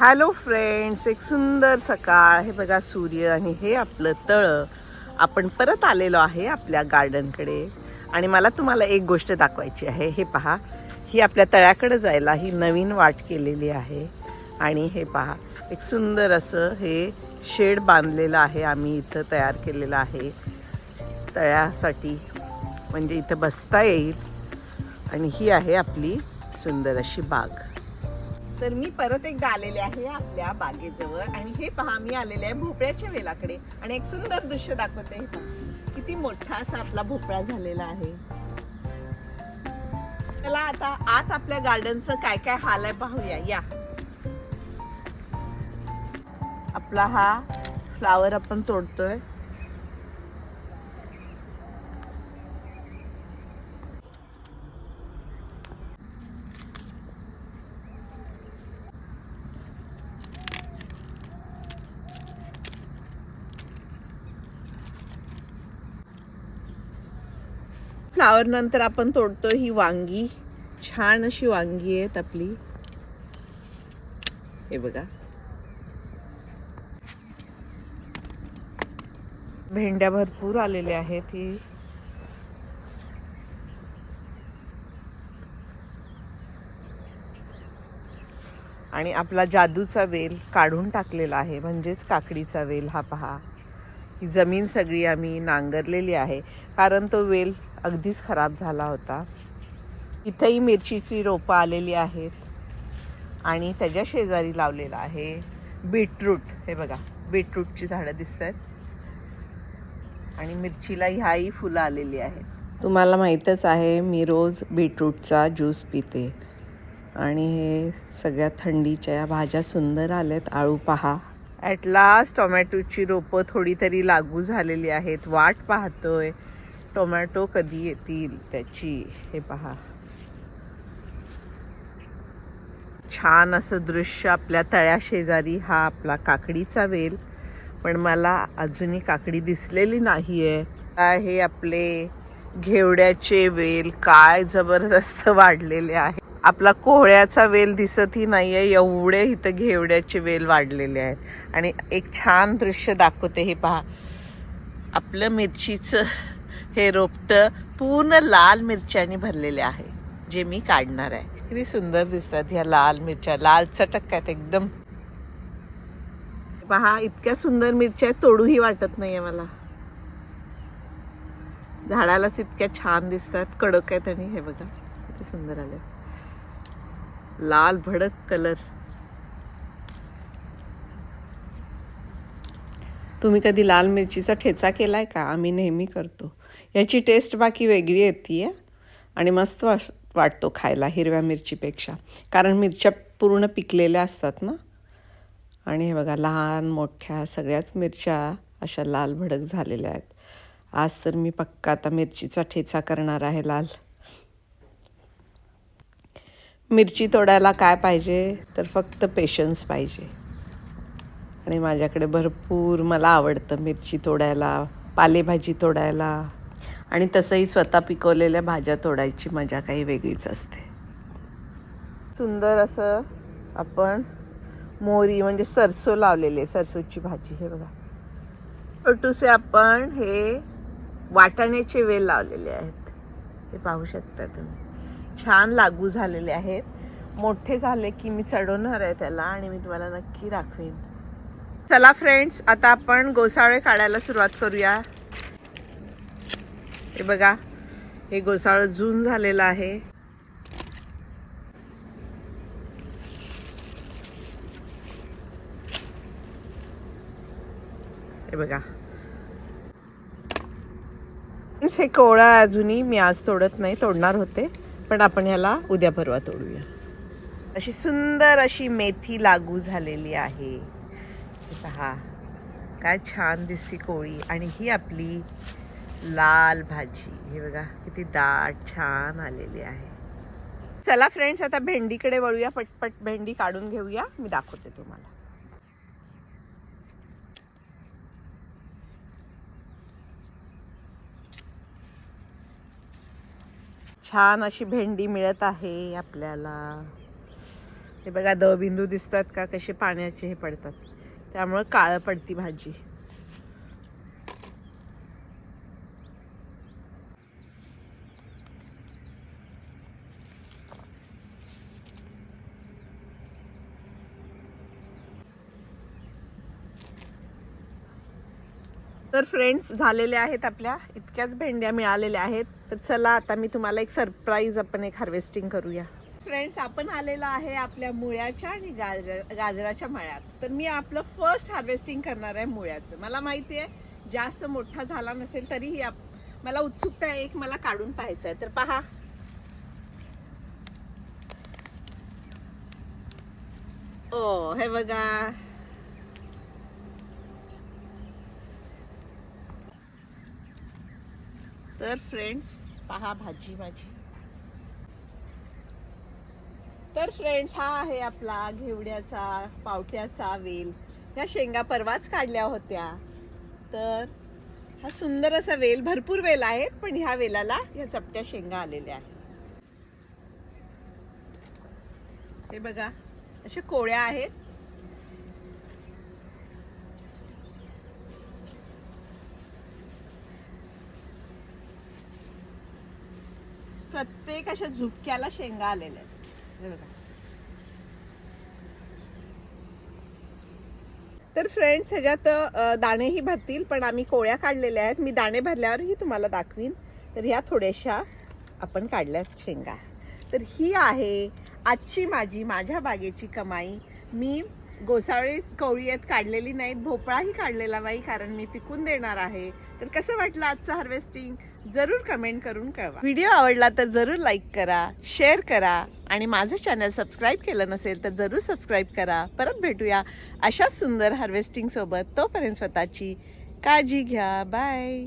Hello friends एक सुंदर सकाळ. हे बघा सूर्य आणि हे आपलं तळं. आपण परत आलेलो आहे आपल्या गार्डनकडे आणि मला तुम्हाला एक गोष्ट दाखवायची आहे. हे पहा ही आपल्या तळ्याकडे जायला ही नवीन वाट केलेली आहे. आणि हे पहा एक सुंदर असं हे शेड बांधलेलं आहे. आम्ही इथं तयार केलेलं आहे. तळ्यासाठी म्हणजे इथं बसता येईल. आणि ही आहे आपली सुंदर अशी बाग. तर मी परत एकदा आलेले आहे आपल्या बागेजवळ. आणि हे पहा मी आलेले आहे भोपळ्याच्या वेलाकडे. आणि एक सुंदर दृश्य दाखवते किती मोठा असा आपला भोपळा झालेला आहे. चला आता आज आपल्या गार्डनचं काय काय हाल आहे पाहूया. या. आपला हा फ्लावर आपण तोडतोय. फ्लावर नंतर आपण तोडतो ही वांगी. छान अशी वांगी आहेत आपली. हे बघा. भेंड्या भरपूर आलेल्या आहेत ही. आणि आपला जादूचा वेल काढून टाकलेला आहे म्हणजेच काकडीचा वेल हा पहा. ही जमीन सगळी आम्ही नांगरलेली आहे. कारण तो वेल अगदीच खराब झाला होता. इथंही मिरचीची रोपं आलेली आहेत आणि त्याच्या शेजारी लावलेलं आहे बीटरूट. हे बघा बीटरूटची झाडं दिसत आहेत आणि मिरचीला ह्याही फुलं आलेली आहेत. तुम्हाला माहीतच आहे मी रोज बीटरूटचा ज्यूस पिते. आणि हे सगळ्या थंडीच्या या भाज्या सुंदर आल्यात आळू पहा. ॲट लास्ट टोमॅटोची रोपं थोडी तरी लागू झालेली आहेत. वाट पाहतोय. टोमॅटो कधी येतील त्याची हे पहा. छान असं दृश्य आपल्या तळ्या शेजारी हा आपला काकडीचा वेल. पण मला अजूनही काकडी दिसलेली नाही आहे हे आपले घेवड्याचे वेल काय जबरदस्त वाढलेले आहे. आपला कोहळ्याचा वेल दिसतही नाहीये एवढे इथं घेवड्याचे वेल वाढलेले आहेत. आणि एक छान दृश्य दाखवते हे पहा. आपलं मिरचीचं हे रोपटं पूर्ण लाल मिरच्याने भरलेले आहे जे मी काढणार आहे. किती सुंदर दिसतात ह्या लाल मिरच्या. लाल चटक आहेत एकदम. पहा इतक्या सुंदर मिरच्या आहेत, तोडूही वाटत नाहीये मला. झाडालाच इतक्या छान दिसतात कडक आहेत आणि हे बघा किती सुंदर आले लाल भडक कलर. तुम्ही कधी लाल मिरचीचा ठेचा केला आहे का? आम्ही नेहमी करतो. याची टेस्ट बाकी वेगळी येते आणि मस्त वास वाटतो खायला हिरव्या मिरचीपेक्षा. कारण मिरच्या पूर्ण पिकलेल्या असतात ना? आणि हे बघा लहान मोठ्या सगळ्याच मिरच्या अशा लाल भडक झालेल्या आहेत. आज तर मी पक्का आता मिरचीचा ठेचा करणार आहे लाल. मिरची तोडायला काय पाहिजे? तर फक्त पेशन्स पाहिजे. आणि माझ्याकडे भरपूर मला आवडतं मिरची तोडायला पालेभाजी तोडायला. आणि तसंही स्वतः पिकवलेल्या भाज्या तोडायची मजा काही वेगळीच असते. सुंदर असं आपण मोरी म्हणजे सरसो लावलेले सरसोची भाजी हे बघा. छोटूसे आपण हे वाटाण्याचे वेल लावलेले आहेत. हे पाहू शकता तुम्ही. छान लागू झालेले आहेत. मोठे झाले की मी चढवणार आहे त्याला आणि मी तुम्हाला नक्की दाखवेन. चला फ्रेंड्स आता आपण गोसाळे काढायला सुरुवात करूया. हे बघा हे गोसाळ जून झालेलं आहे. हे बघा. हे कोवळा अजूनही मी आज तोडत नाही तोडणार होते पण आपण ह्याला उद्या परवा तोडूया. अशी सुंदर अशी मेथी लागू झालेली आहे. पहा. काय छान दिसती कोळी. आणि ही आपली लाल भाजी. हे बघा किती दाट छान आलेली आहे. चला फ्रेंड्स आता भेंडीकडे वळूया. पटपट भेंडी काढून घेऊया. मी दाखवते तुम्हाला. छान अशी भेंडी मिळत आहे आपल्याला. हे बघा द बिंदू दिसतात का? कसे पाण्याचे हे पडतात. त्यामुळं काळं पडती भाजी. तर फ्रेंड्स झालेले आहेत आपल्या इतक्याच भेंड्या मिळालेल्या आहेत. तर चला आता मी तुम्हाला एक सरप्राईज आपण एक हार्वेस्टिंग करूया. फ्रेंड्स आपण आलेलो आहे आपल्या मुळ्याच्या आणि गाजर गाजराच्या मळ्यात. तर मी आपलं फर्स्ट हार्वेस्टिंग करणार आहे मुळ्याचं. मला माहिती आहे जास्त मोठा झाला नसेल तरीही आप- मला उत्सुकता आहे एक मला काढून पाहायचं आहे तर पहा. ओ हे बघा. तर फ्रेंड्स पहा भाजी माझी. तर फ्रेंड्स हा आहे आपला घेवड्याचा पावट्याचा वेल. ह्या शेंगा परवाच काढल्या होत्या. तर हा सुंदर असा वेल भरपूर वेल आहेत पण ह्या वेलाला ह्या चपट्या शेंगा आलेल्या आहेत. हे बघा अशा कोळ्या आहेत. प्रत्येक अशा झुपक्याला शेंगा आलेल्या आहेत. तर फ्रेंड्स ह्याच्यात दाणेही भरतील पण आम्ही कोळ्या काढलेल्या आहेत. मी दाणे भरल्यावरही तुम्हाला दाखवीन. तर ह्या थोड्याशा आपण काढल्यात शेंगा. तर ही आहे आजची माझी माझ्या बागेची कमाई. मी गोसावळी कवळीयत काढलेली नाहीत भोपळाही काढलेला नाही कारण मी पिकून देणार आहे. तर कसं वाटलं आजचं हार्वेस्टिंग जरूर कमेंट करून कळवा. व्हिडिओ आवडला तर जरूर लाईक करा शेअर करा आणि माझं चॅनल सबस्क्राईब केलं नसेल तर जरूर सबस्क्राईब करा. परत भेटूया अशाच सुंदर हार्वेस्टिंग सोबत. तोपर्यंत स्वतःची काळजी घ्या. बाय